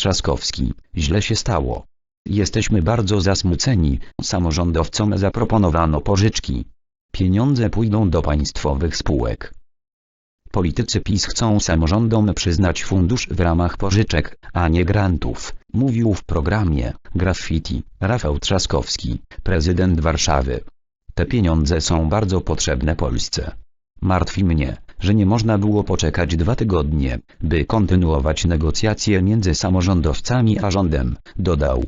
Trzaskowski, źle się stało. Jesteśmy bardzo zasmuceni, samorządowcom zaproponowano pożyczki. Pieniądze pójdą do państwowych spółek. Politycy PiS chcą samorządom przyznać fundusz w ramach pożyczek, a nie grantów, mówił w programie Graffiti Rafał Trzaskowski, prezydent Warszawy. Te pieniądze są bardzo potrzebne Polsce. Martwi mnie, że nie można było poczekać dwa tygodnie, by kontynuować negocjacje między samorządowcami a rządem, dodał.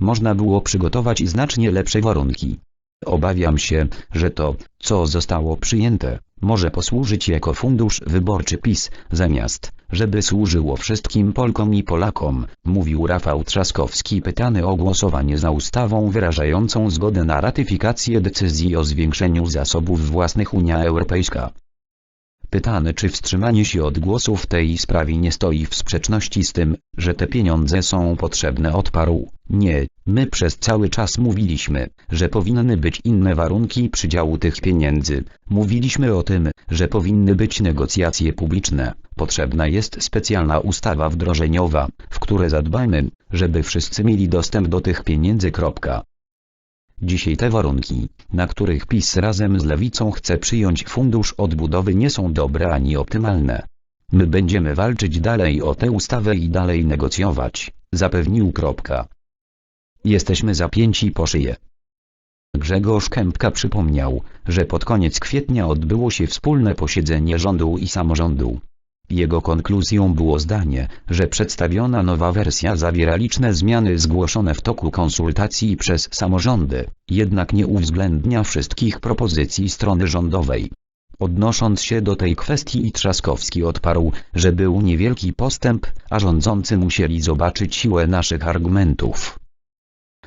Można było przygotować znacznie lepsze warunki. Obawiam się, że to, co zostało przyjęte, może posłużyć jako fundusz wyborczy PiS, zamiast, żeby służyło wszystkim Polkom i Polakom, mówił Rafał Trzaskowski pytany o głosowanie za ustawą wyrażającą zgodę na ratyfikację decyzji o zwiększeniu zasobów własnych Unia Europejska. Pytany czy wstrzymanie się od głosu w tej sprawie nie stoi w sprzeczności z tym, że te pieniądze są potrzebne odparł. Nie, my przez cały czas mówiliśmy, że powinny być inne warunki przydziału tych pieniędzy. Mówiliśmy o tym, że powinny być negocjacje publiczne. Potrzebna jest specjalna ustawa wdrożeniowa, w której zadbajmy, żeby wszyscy mieli dostęp do tych pieniędzy. Dzisiaj te warunki, na których PiS razem z Lewicą chce przyjąć fundusz odbudowy nie są dobre ani optymalne. My będziemy walczyć dalej o tę ustawę i dalej negocjować, zapewnił. Kropka. Jesteśmy zapięci po szyję. Grzegorz Kępka przypomniał, że pod koniec kwietnia odbyło się wspólne posiedzenie rządu i samorządu. Jego konkluzją było zdanie, że przedstawiona nowa wersja zawiera liczne zmiany zgłoszone w toku konsultacji przez samorządy, jednak nie uwzględnia wszystkich propozycji strony rządowej. Odnosząc się do tej kwestii Trzaskowski odparł, że był niewielki postęp, a rządzący musieli zobaczyć siłę naszych argumentów.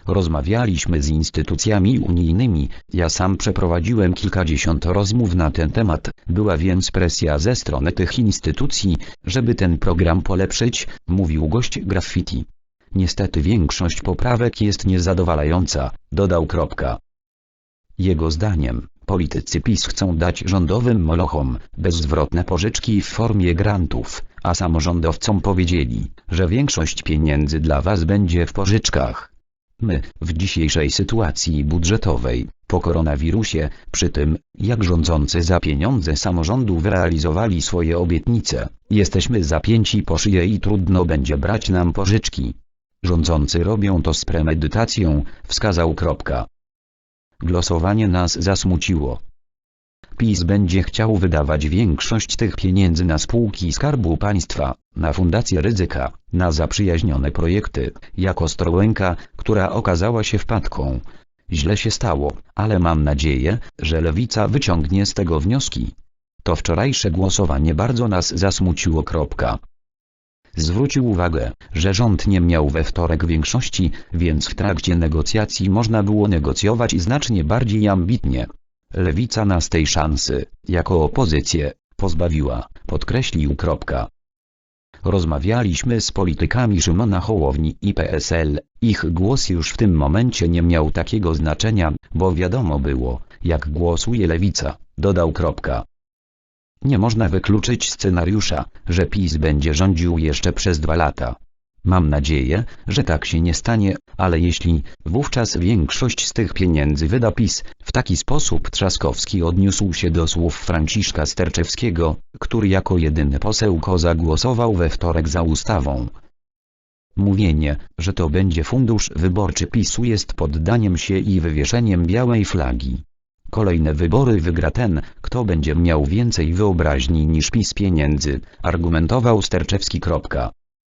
Rozmawialiśmy z instytucjami unijnymi, ja sam przeprowadziłem kilkadziesiąt rozmów na ten temat, była więc presja ze strony tych instytucji, żeby ten program polepszyć, mówił gość graffiti. Niestety większość poprawek jest niezadowalająca, dodał. Kropka. Jego zdaniem, politycy PiS chcą dać rządowym molochom bezzwrotne pożyczki w formie grantów, a samorządowcom powiedzieli, że większość pieniędzy dla was będzie w pożyczkach. My, w dzisiejszej sytuacji budżetowej, po koronawirusie, przy tym, jak rządzący za pieniądze samorządu wyrealizowali swoje obietnice, jesteśmy zapięci po szyję i trudno będzie brać nam pożyczki. Rządzący robią to z premedytacją, wskazał. Kropka. Głosowanie nas zasmuciło. PiS będzie chciał wydawać większość tych pieniędzy na spółki Skarbu Państwa, na fundacje ryzyka, na zaprzyjaźnione projekty, jako Ostrołęka, która okazała się wpadką. Źle się stało, ale mam nadzieję, że Lewica wyciągnie z tego wnioski. To wczorajsze głosowanie bardzo nas zasmuciło. Kropka. Zwrócił uwagę, że rząd nie miał we wtorek większości, więc w trakcie negocjacji można było negocjować znacznie bardziej ambitnie. Lewica nas tej szansy, jako opozycję, pozbawiła, podkreślił. Kropka. Rozmawialiśmy z politykami Szymona Hołowni i PSL, ich głos już w tym momencie nie miał takiego znaczenia, bo wiadomo było, jak głosuje lewica, dodał. Kropka. Nie można wykluczyć scenariusza, że PiS będzie rządził jeszcze przez dwa lata. Mam nadzieję, że tak się nie stanie, ale jeśli, wówczas większość z tych pieniędzy wyda PiS, w taki sposób Trzaskowski odniósł się do słów Franciszka Sterczewskiego, który jako jedyny poseł Koza głosował we wtorek za ustawą. Mówienie, że to będzie fundusz wyborczy PiSu jest poddaniem się i wywieszeniem białej flagi. Kolejne wybory wygra ten, kto będzie miał więcej wyobraźni niż PiS pieniędzy, argumentował Sterczewski.